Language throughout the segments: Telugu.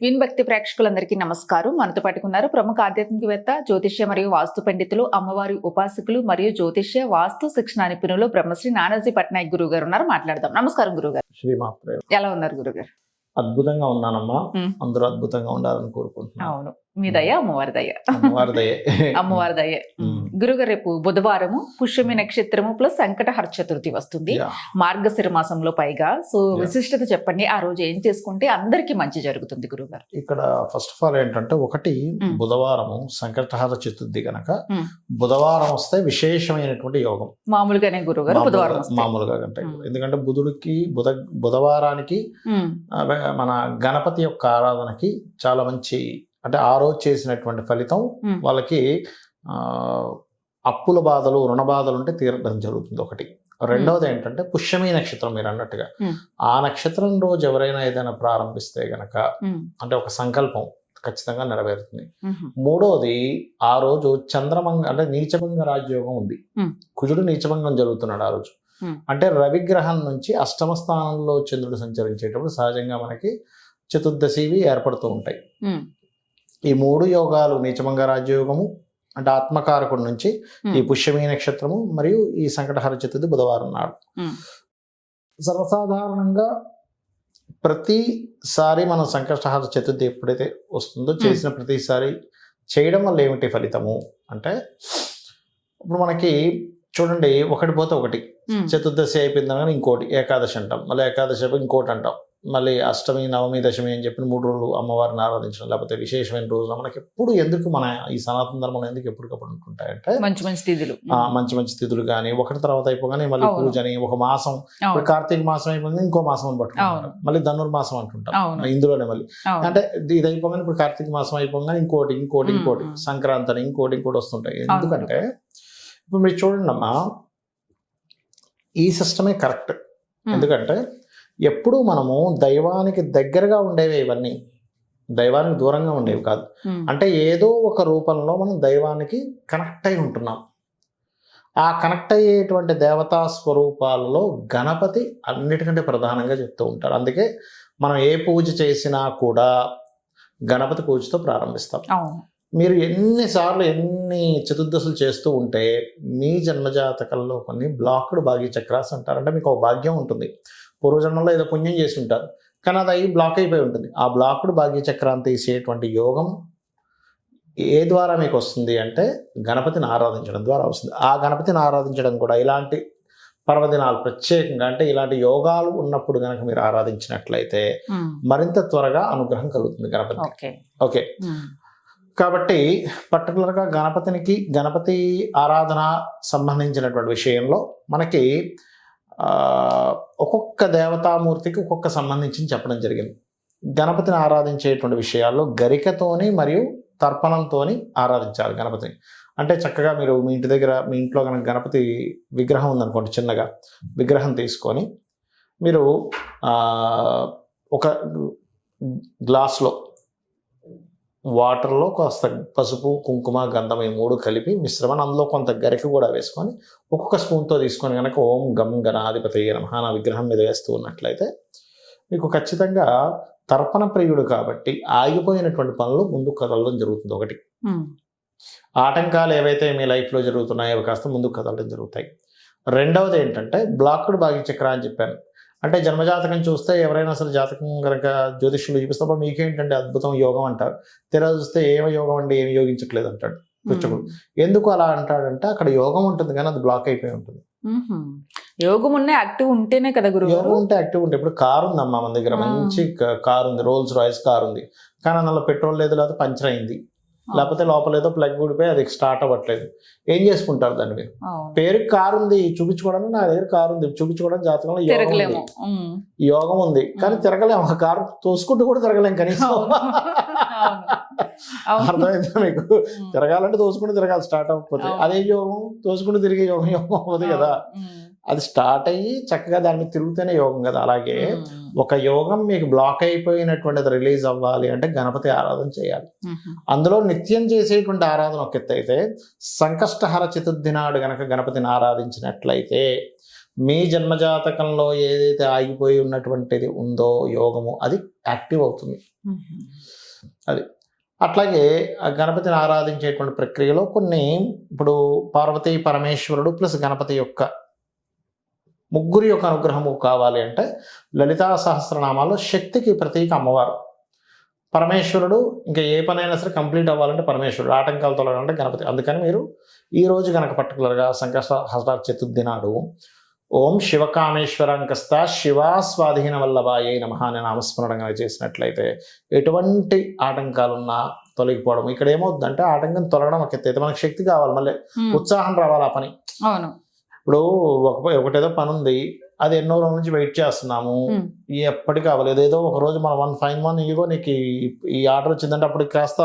విన్ భక్తి ప్రేక్షకులందరికీ నమస్కారం. మనతో పట్టుకున్నారు ప్రముఖ ఆధ్యాత్మికవేత్త జ్యోతిష్య మరియు వాస్తు పండితులు అమ్మవారి ఉపాసకులు మరియు జ్యోతిష్య వాస్తు శిక్షణ నిపుణులు బ్రహ్మశ్రీ నానాజీ పట్నాయక్ గురువు గారు ఉన్నారు. మాట్లాడదాం. నమస్కారం గురుగారు ఎలా ఉన్నారు గురుగారు అద్భుతంగా ఉన్నానమ్మా. అందరూ అద్భుతంగా ఉండాలని కోరుకుంటున్నాను. అవును. మీ దయ అమ్మవారి దయ. అమ్మవారి దయే. అమ్మవారి దయ. గురుగారు రేపు బుధవారము పుష్యమి నక్షత్రము ప్లస్ సంకటహర చతుర్థి వస్తుంది. మార్గశిర మాసంలో పైగా సో. విశిష్టత చెప్పండి ఆ రోజు ఏం చేసుకుంటే అందరికీ మంచి జరుగుతుంది గురుగారు ఇక్కడ ఫస్ట్ ఆఫ్ ఆల్ ఏంటంటే ఒకటి మ్. బుధవారము సంకటహార చతుర్థి గనక మ్. బుధవారం వస్తే విశేషమైనటువంటి యోగం మామూలుగానే గురుగారు బుధవారం మామూలుగా- మ్. ఎందుకంటే బుధుడికి బుధ బుధవారానికి మన గణపతి యొక్క ఆరాధనకి చాలా మంచి అంటే ఆ రోజు చేసినటువంటి ఫలితం. వాళ్ళకి ఆ, అప్పుల బాధలు రుణ బాధలు ఉంటే తీరడం జరుగుతుంది ఒకటి. రెండవది ఏంటంటే పుష్యమి నక్షత్రం మీరు అన్నట్టుగా. ఆ నక్షత్రం రోజు ఎవరైనా ఏదైనా ప్రారంభిస్తే గనక అంటే ఒక సంకల్పం ఖచ్చితంగా నెరవేరుతుంది. మ్హూ. మూడవది ఆ రోజు చంద్రమంగ అంటే నీచభంగ రాజయోగం ఉంది. కుజుడు నీచభంగం జరుగుతున్నాడు ఆ రోజు. అంటే రవిగ్రహం నుంచి అష్టమ స్థానంలో చంద్రుడు సంచరించేటప్పుడు సహజంగా మనకి చతుర్దశివి ఏర్పడుతూ ఉంటాయి. ఈ మూడు యోగాలు నీచభంగ రాజయోగము అంటే ఆత్మకారకుడి నుంచి. ఈ పుష్యమి నక్షత్రము మరియు ఈ సంకటహర చతుర్థి బుధవారం నాడు. సర్వసాధారణంగా ప్రతిసారి మనం సంకష్టహార చతుర్థి ఎప్పుడైతే వస్తుందో చేసిన ప్రతిసారి చేయడం వల్ల ఏమిటి ఫలితము అంటే ఇప్పుడు మనకి చూడండి ఒకటి పోతే ఒకటి. చతుర్దశి అయిపోయింది అనగానే ఇంకోటి ఏకాదశి అంటాం మళ్ళీ ఏకాదశి అయిపోయి ఇంకోటి అంటాం మళ్ళీ అష్టమి నవమి దశమి అని చెప్పిన మూడు రోజులు అమ్మవారిని ఆరాధించడం లేకపోతే విశేషమైన రోజులు మనకి ఎప్పుడు ఎందుకు మన ఈ సనాతన ధర్మం ఎందుకు ఎప్పటికప్పుడు ఉంటుంటాయంటే మంచి మంచి తిథులు మంచి మంచి తిథులు కానీ ఒకటి తర్వాత అయిపోగానే మళ్ళీ. పూజ అని ఒక మాసం కార్తీక మాసం అయిపోయింది ఇంకో మాసం అని పట్టుకుంటారు. మళ్ళీ ధనుర్మాసం అంటుంటాం ఇందులోనే మళ్ళీ అంటే ఇది అయిపోగానే ఇప్పుడు కార్తీక మాసం అయిపోగానే ఇంకోటి ఇంకోటి ఇంకోటి. సంక్రాంతి అని ఇంకోటి ఇంకోటి వస్తుంటాయి. ఎందుకంటే ఇప్పుడు మీరు చూడండి అమ్మా ఈ సిస్టమే కరెక్ట్. ఎందుకంటే ఎప్పుడూ మనము దైవానికి దగ్గరగా ఉండేవి ఇవన్నీ. దైవానికి దూరంగా ఉండేవి కాదు. అంటే ఏదో ఒక రూపంలో మనం దైవానికి కనెక్ట్ అయి ఉంటున్నాం. ఆ కనెక్ట్ అయ్యేటువంటి దేవతా స్వరూపాలలో గణపతి అన్నిటికంటే ప్రధానంగా చెప్తూ ఉంటారు అందుకే మనం ఏ పూజ చేసినా కూడా గణపతి పూజతో ప్రారంభిస్తాం. మీరు ఎన్నిసార్లు ఎన్ని చతుర్దశలు చేస్తూ ఉంటే మీ జన్మజాతకంలో కొన్ని బ్లాక్డ్ భాగ్య చక్రాస్ అంటారు అంటే మీకు ఒక భాగ్యం ఉంటుంది. పూర్వజన్మలో ఏదో పుణ్యం చేసి ఉంటారు కానీ అది అయి బ్లాక్ అయిపోయి ఉంటుంది. ఆ బ్లాక్డ్ భాగ్య చక్రాన్ని తీసేటువంటి యోగం ఏ ద్వారా మీకు వస్తుంది అంటే గణపతిని ఆరాధించడం ద్వారా వస్తుంది. ఆ గణపతిని ఆరాధించడం కూడా ఇలాంటి పర్వదినాలు ప్రత్యేకంగా అంటే ఇలాంటి యోగాలు ఉన్నప్పుడు కనుక మీరు ఆరాధించినట్లయితే మ్, మరింత త్వరగా అనుగ్రహం కలుగుతుంది గణపతి ఓకే. మ్, కాబట్టి పర్టికులర్గా గణపతినికి గణపతి ఆరాధన సంబంధించినటువంటి విషయంలో మనకి ఒక్కొక్క దేవతామూర్తికి ఒక్కొక్క సంబంధించి చెప్పడం జరిగింది. గణపతిని ఆరాధించేటువంటి విషయాల్లో గరికతోని మరియు తర్పణంతోని ఆరాధించాలి గణపతిని. అంటే చక్కగా మీరు మీ ఇంటి దగ్గర మీ ఇంట్లో కనుక గణపతి విగ్రహం ఉందనుకోండి చిన్నగా విగ్రహం తీసుకొని మీరు ఒక గ్లాస్లో వాటర్లో కాస్త పసుపు కుంకుమ గంధం ఈ మూడు కలిపి మిశ్రమం అందులో కొంత గరిక కూడా వేసుకొని ఒక్కొక్క స్పూన్తో తీసుకొని కనుక ఓం గం గణాధిపతి నమః నా విగ్రహం మీద వేస్తూ ఉన్నట్లయితే మీకు ఖచ్చితంగా తర్పణ ప్రియుడు కాబట్టి ఆగిపోయినటువంటి పనులు ముందుకు కదలడం జరుగుతుంది. ఒకటి. ఆటంకాలు ఏవైతే మీ లైఫ్లో జరుగుతున్నాయో కాస్త ముందుకు కదలడం జరుగుతాయి. రెండవది ఏంటంటే బ్లాక్డ్ భాగ్య చక్ర అని చెప్పాను. అంటే జన్మజాతకం చూస్తే ఎవరైనా అసలు జాతకం కనుక జ్యోతిష్యులు చూపిస్తున్నప్పుడు మీకేంటంటే అద్భుతం యోగం అంటారు. తెర చూస్తే ఏమ యోగం అండి ఏమి యోగించట్లేదు అంటాడు పుచ్చకుడు. ఎందుకు అలా అంటాడంటే అక్కడ యోగం ఉంటుంది కానీ అది బ్లాక్ అయిపోయి ఉంటుంది. యోగం ఉన్న యాక్టివ్ ఉంటేనే కదా గురువు యోగం ఉంటే యాక్టివ్ ఉంటే ఇప్పుడు కారు ఉందమ్మా మన దగ్గర. మంచి కారు ఉంది రోల్స్ రాయిస్ కారు ఉంది. కానీ అందులో పెట్రోల్ లేదు లేకపోతే పంచర్ అయింది. లేకపోతే లోపల ఏదో ప్లగ్ ఊడిపోయి అది స్టార్ట్ అవ్వట్లేదు. ఏం చేసుకుంటారు దాన్ని మీరు. పేరుకి కారు ఉంది చూపించుకోవడానికి నా దగ్గర కారు ఉంది చూపించుకోవడానికి జాతకంలో యోగం ఉంది. యోగం ఉంది. కానీ. తిరగలేము. ఆ కారు తోసుకుంటూ కూడా తిరగలేం కనీసం. అర్థమైందా మీకు? తిరగాలంటే తోసుకుంటూ తిరగాలి స్టార్ట్ అవ్వకపోతే. అదే యోగం తోసుకుంటూ తిరిగే యోగం యోగం అవ్వదు కదా. అది స్టార్ట్ అయ్యి చక్కగా దాని మీద తిరుగుతూనే యోగం కదా. అలాగే ఒక యోగం మీకు బ్లాక్ అయిపోయినటువంటిది రిలీజ్ అవ్వాలి అంటే గణపతి ఆరాధన చేయాలి. అందులో నిత్యం చేసేటువంటి ఆరాధన ఒక ఎత్తు అయితే సంకష్టహర చతుర్థి నాడు గనక గణపతిని ఆరాధించినట్లయితే మీ జన్మజాతకంలో ఏదైతే ఆగిపోయి ఉన్నటువంటిది ఉందో యోగము అది యాక్టివ్ అవుతుంది. అట్లాగే ఆ గణపతిని ఆరాధించేటువంటి ప్రక్రియలో కొన్ని ఇప్పుడు పార్వతీ పరమేశ్వరుడు ప్లస్ గణపతి యొక్క ముగ్గురి యొక్క అనుగ్రహము కావాలి అంటే లలితా సహస్రనామాల్లో శక్తికి ప్రతీక అమ్మవారు. పరమేశ్వరుడు ఇంకా ఏ పనైనా సరే కంప్లీట్ అవ్వాలంటే పరమేశ్వరుడు. ఆటంకాలు తొలగాలంటే గణపతి. అందుకని మీరు ఈ రోజు కనుక పర్టికులర్గా సంకష్ట హస్త చతుర్థి నాడు ఓం శివకామేశ్వరాంకస్త శివా స్వాధీన వల్లభాయే నమ అనే నామస్మరణగా చేసినట్లయితే ఎటువంటి ఆటంకాలున్నా తొలగిపోవడం. ఇక్కడ ఏమవుతుందంటే ఆటంకం తొలగడం ఒక ఎత్తు. అయితే మనకు శక్తి కావాలి. మళ్ళీ ఉత్సాహం రావాలి ఆ పని. అవును. ఇప్పుడు ఒక ఒకటేదో పని ఉంది. అది ఎన్నో రోజుల నుంచి వెయిట్ చేస్తున్నాము. ఎప్పటికీ అవ్వలేదు. ఏదో ఒక రోజు మనం వన్ ఫైవ్ వన్ ఇగో నీకు ఈ- ఆర్డర్ వచ్చిందంటే అప్పటికి కాస్త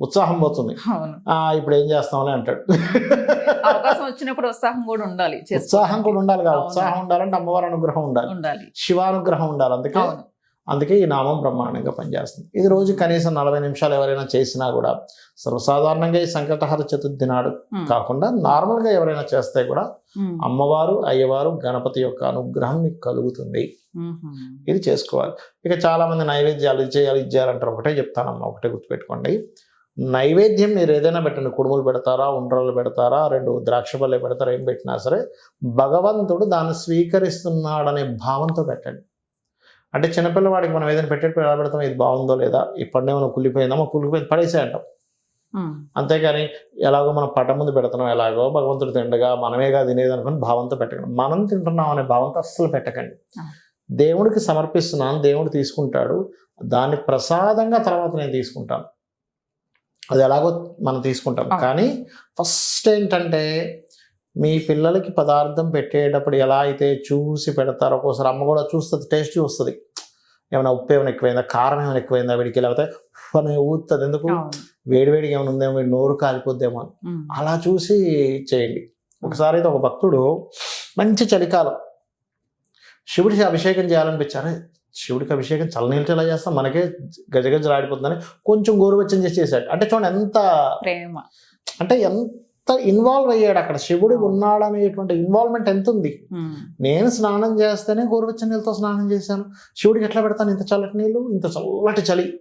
ఉత్సాహం పోతుంది. ఇప్పుడు ఏం చేస్తామని అంటాడు. అవకాశం వచ్చినప్పుడు ఉత్సాహం కూడా ఉండాలి. ఉత్సాహం కూడా ఉండాలి కదా. ఉత్సాహం ఉండాలంటే అమ్మవారి అనుగ్రహం ఉండాలి. ఉండాలి. శివానుగ్రహం ఉండాలి అందుకే అందుకే ఈ నామం బ్రహ్మాండంగా పనిచేస్తుంది ఇది రోజు కనీసం నలభై నిమిషాలు ఎవరైనా చేసినా కూడా సర్వసాధారణంగా ఈ సంకటహర చతుర్థి నాడు. కాకుండా నార్మల్గా ఎవరైనా చేస్తే కూడా. అమ్మవారు అయ్యవారు గణపతి యొక్క అనుగ్రహం మీకు కలుగుతుంది. ఇది చేసుకోవాలి ఇక చాలా మంది నైవేద్యాలు చేయాలి ఇది చేయాలంటారు ఒకటే చెప్తానమ్మా ఒకటే గుర్తుపెట్టుకోండి నైవేద్యం మీరు ఏదైనా పెట్టండి కుడుములు పెడతారా ఉండ్రలు పెడతారా రెండు ద్రాక్ష పల్లె పెడతారా ఏం పెట్టినా సరే భగవంతుడు దాన్ని స్వీకరిస్తున్నాడనే భావంతో పెట్టండి అంటే చిన్నపిల్లవాడికి మనం ఏదైనా పెట్టేటప్పుడు ఎలా పెడతాం ఇది బాగుందో లేదా ఈ పండు ఏమైనా కుళ్ళిపోయిందా పడేసే అంటాం. అంతేగాని ఎలాగో మనం పట్ట ముందు పెడుతున్నాం ఎలాగో భగవంతుడు తిండగా మనమేగా తినేది అనుకుని భావంతో పెట్టకండి మనం తింటున్నాం అనే భావంతో అస్సలు పెట్టకండి. దేవుడికి సమర్పిస్తున్నాను దేవుడు తీసుకుంటాడు దాన్ని ప్రసాదంగా తర్వాత నేను తీసుకుంటాను అది ఎలాగో మనం తీసుకుంటాం. కానీ ఫస్ట్ ఏంటంటే మీ పిల్లలకి పదార్థం పెట్టేటప్పుడు ఎలా అయితే చూసి పెడతారో ఒక్కోసారి అమ్మ కూడా చూస్తుంది టేస్ట్ చూస్తుంది. ఏమైనా ఉప్పు ఏమైనా ఎక్కువైందా కారం ఏమైనా ఎక్కువైందా వీడికి లేకపోతే అని ఊతుంది ఎందుకు? వేడివేడిగా ఏమైనా ఉందేమో వీడి నోరు కాలిపోద్దేమో అని. అలా చూసి చేయండి. ఒకసారి అయితే ఒక భక్తుడు మంచి చలికాలం. శివుడికి అభిషేకం చేయాలనిపించారు. "అరే, శివుడికి అభిషేకం చల్లనీళ్ళతో ఎలా చేస్తాం? మనకే గజగజలాడిపోతుందని కొంచెం గోరువెచ్చని చేసి చేశాడు. అంటే చూడండి ఎంత ప్రేమ. అంటే ఎంత ఇన్వాల్వ్ అయ్యాడు అక్కడ? శివుడు ఉన్నాడనేటువంటి ఇన్వాల్వ్మెంట్ ఎంత ఉంది. నేను స్నానం చేస్తేనే గోరువెచ్చని నీళ్ళతో స్నానం చేశాను. శివుడికి ఎట్లా పెడతాను? ఇంత చల్లటి నీళ్ళు ఇంత చల్లటి చలి.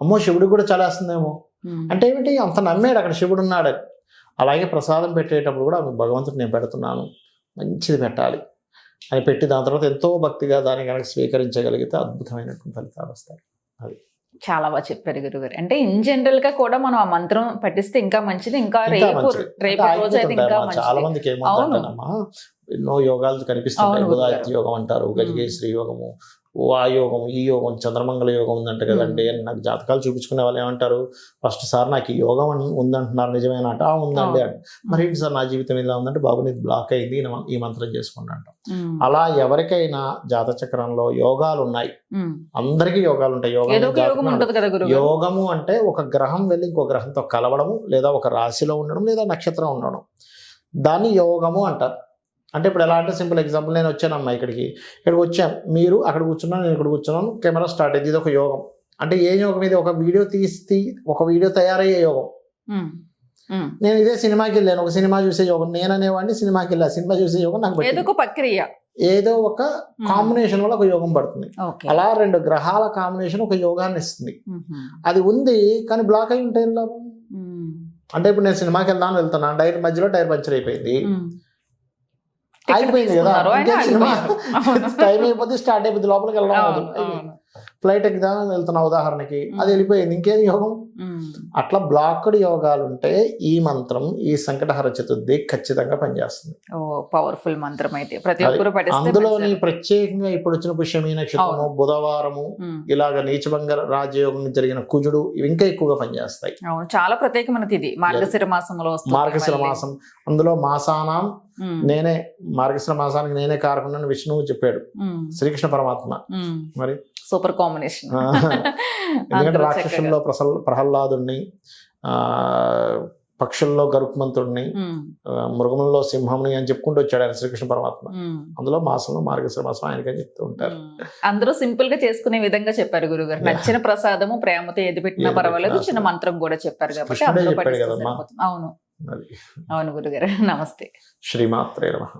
అమ్మో శివుడికి కూడా చలేస్తుందేమో. అంటే ఏమిటి? అంత నమ్మాడు అక్కడ శివుడు ఉన్నాడని అలాగే ప్రసాదం పెట్టేటప్పుడు కూడా భగవంతుడు నేను పెడుతున్నాను. మంచిది పెట్టాలి. అని పెట్టి దాని తర్వాత ఎంతో భక్తిగా దాన్ని కనుక స్వీకరించగలిగితే అద్భుతమైనటువంటి ఫలితాలు వస్తాయి. చాలా బాగా చెప్పారు గురుగారు. అంటే ఇన్ జనరల్గా కూడా మనం ఆ మంత్రం పఠిస్తే ఇంకా మంచిది ఇంకా రేపు. రేపు రోజు అయితే ఇంకా. చాలా మందికి ఏమవుతుందమ్మా ఎన్నో యోగాలు కనిపిస్తుంటాయి. యోగం అంటారు గజకేశ్వరి యోగము ఓ ఆ యోగం ఈ యోగం చంద్రమంగళ యోగం ఉందంట కదండి. అని నాకు జాతకాలు చూపించుకునే వాళ్ళు ఏమంటారు? ఫస్ట్ సార్ నాకు ఈ యోగం అన్- ఉందంటున్నారు నిజమేనా అంటే ఆ ఉందండి అంటే. మరి ఏంటి సార్ నా జీవితం ఇలా ఉందంటే బాబు నీది బ్లాక్ అయింది ఈ మంత్రం ఉమ్. అలా ఎవరికైనా జాత చక్రంలో యోగాలు ఉన్నాయి. అందరికీ యోగాలు ఉంటాయి. యోగం యోగము అంటే ఒక గ్రహం వెళ్ళి ఇంకో గ్రహంతో కలవడము లేదా ఒక రాశిలో ఉండడం లేదా నక్షత్రం ఉండడం. దాన్ని యోగము అంటారు. అంటే ఇప్పుడు ఎలా అంటే సింపుల్ ఎగ్జాంపుల్ నేను వచ్చానమ్మా ఇక్కడికి. ఇక్కడికి వచ్చాను మీరు అక్కడ కూర్చున్నాను నేను ఇక్కడ కూర్చున్నాను కెమెరా స్టార్ట్ అయింది. ఇది ఒక యోగం. అంటే ఏ యోగం ఇది? ఒక వీడియో తీసి ఒక వీడియో తయారయ్యే యోగం. నేను ఇదే సినిమాకి వెళ్ళాను. ఒక సినిమా చూసే యోగం. నేను అనేవాడిని సినిమాకి వెళ్ళా. సినిమా చూసే యోగం నాకు ఏదో. ఒక ప్రక్రియ. ఏదో ఒక కాంబినేషన్ వల్ల ఒక యోగం పడుతుంది. అలా రెండు గ్రహాల కాంబినేషన్ ఒక యోగాన్ని ఇస్తుంది. అది ఉంది కానీ బ్లాక్ అయి ఉంటే. అంటే ఇప్పుడు నేను సినిమాకి వెళ్దాను వెళ్తున్నాను టైర్ మధ్యలో టైర్ పంచర్ అయిపోయింది. అయిపోయింది కదా. టైం అయిపోతే స్టార్ట్ అయిపోతుంది లోపలికి వెళ్ళడం. ఫ్లైట్ ఎక్కుదా వెళ్తున్నా ఉదాహరణకి. అది వెళ్ళిపోయింది ఇంకేం యోగం. అట్లా బ్లాక్డ్ యోగాలు ఉంటే ఈ మంత్రం ఈ సంకటహర చతుర్థి ఖచ్చితంగా పనిచేస్తుంది పవర్ఫుల్ మంత్రం అయితే ప్రతి ఒక్కరు అందులోని. ప్రత్యేకంగా ఇప్పుడు వచ్చిన పుష్యమీ నక్షత్రము బుధవారము. ఇలాగ నీచభంగ రాజయోగం జరిగిన కుజుడు ఇవి ఇంకా ఎక్కువగా పనిచేస్తాయి చాలా ప్రత్యేకమైనది ఇది మార్గశిర మాసంలో మార్గశిర. మాసం అందులో మాసానాం. నేనే మార్గశిర మాసానికి నేనే కారకుండా విష్ణువు చెప్పాడు. శ్రీకృష్ణ పరమాత్మ. మరి సూపర్ కాంబినేషన్. ఎందుకంటే రాక్షసుల్లో ప్రహ్లాదుణ్ణి ఆ పక్షుల్లో గరుత్మంతుడిని ఆ, మృగంలో సింహంని అని చెప్పుకుంటూ వచ్చాడు ఆయన శ్రీకృష్ణ పరమాత్మ. అందులో మాసంలో మార్గశిర మాసం ఆయనకని చెప్తూ ఉంటారు. అందరూ సింపుల్గా చేసుకునే విధంగా చెప్పారు గురుగారు. నచ్చిన ప్రసాదము ప్రేమతో ఏది పెట్టినా పర్వాలేదు చిన్న మంత్రం కూడా చెప్పారు కాబట్టి. అవును. అవును గురుగారు. నమస్తే. శ్రీమాత్రే నమః.